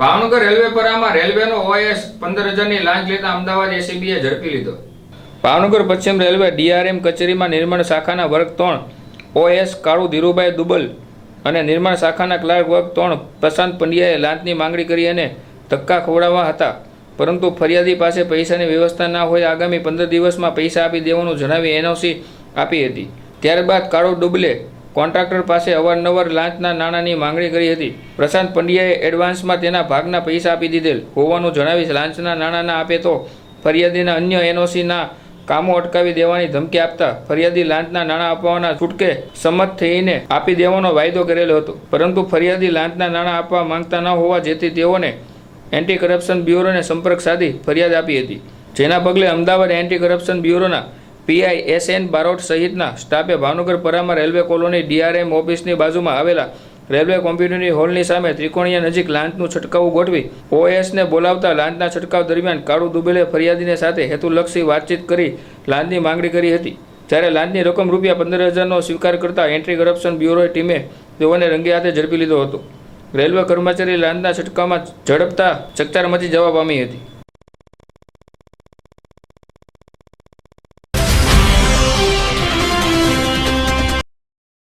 Bhavnagar railway પરામાં રેલવેનો OS પંદર હજારની લાંચ લેતા અમદાવાદ એસીબીએ ઝડપી લીધો. ભાવનગર પશ્ચિમ રેલવે ડીઆરએમ કચેરીમાં નિર્માણ શાખાના વર્ગ ત્રણ, ઓએસ કાળુ ધીરુભાઈ દુબલ અને નિર્માણ શાખાના ક્લાર્ક વર્ગ ત્રણ પ્રશાંત પંડ્યાએ લાંચની માંગણી કરી અને ધક્કા ખવડાવવા હતા. પરંતુ ફરિયાદી પાસે પૈસાની વ્યવસ્થા ના હોય આગામી પંદર દિવસમાં પૈસા આપી દેવાનું જણાવી એનઓસી આપી હતી. ત્યારબાદ કાળુ ડુબલે કોન્ટ્રાક્ટર પાસે અવારનવાર લાંચના નાણાંની માંગણી કરી હતી. પ્રશાંત પંડ્યાએ એડવાન્સમાં તેના ભાગના પૈસા આપી દીધેલ. હોવાનું જણાવી લાંચના નાણાં ના આપે તો ફરિયાદીના અન્ય એનઓસીના કામો અટકાવી દેવાની ધમકી આપતા ફરિયાદી લાંચના નાણાં આપવાના છૂટકે સંમત થઈને આપી દેવાનો વાયદો કરેલો હતો. પરંતુ ફરિયાદી લાંચના નાણાં આપવા માંગતા ન હોવા જેથી તેઓને એન્ટી કરપ્શન બ્યુરોને સંપર્ક સાધી ફરિયાદ આપી હતી. જેના પગલે અમદાવાદ એન્ટી કરપ્શન બ્યુરોના પીઆઈ એસ એન બારોટ સહિતના સ્ટાફે ભાવનગર પરામાં રેલવે કોલોની ડીઆરએમ ઓફિસની બાજુમાં આવેલા રેલવે કોમ્પ્યુટરની હોલની સામે ત્રિકોણીય નજીક લાંચનું છંટકાવ ગોઠવી ઓએસને બોલાવતા લાંચના છંટકાવ દરમિયાન કાળુ દુબેલે ફરિયાદીને સાથે હેતુલક્ષી વાતચીત કરી લાંચની માંગણી કરી હતી. જ્યારે લાંચની રકમ રૂપિયા પંદર હજારનો સ્વીકાર કરતા એન્ટ્રી કરપ્શન બ્યુરો ટીમે તેઓને રંગે હાથે ઝડપી લીધો હતો. રેલવે કર્મચારી લાંચના છંટકાવમાં ઝડપતા ચકચાર મચી જવા પામી હતી.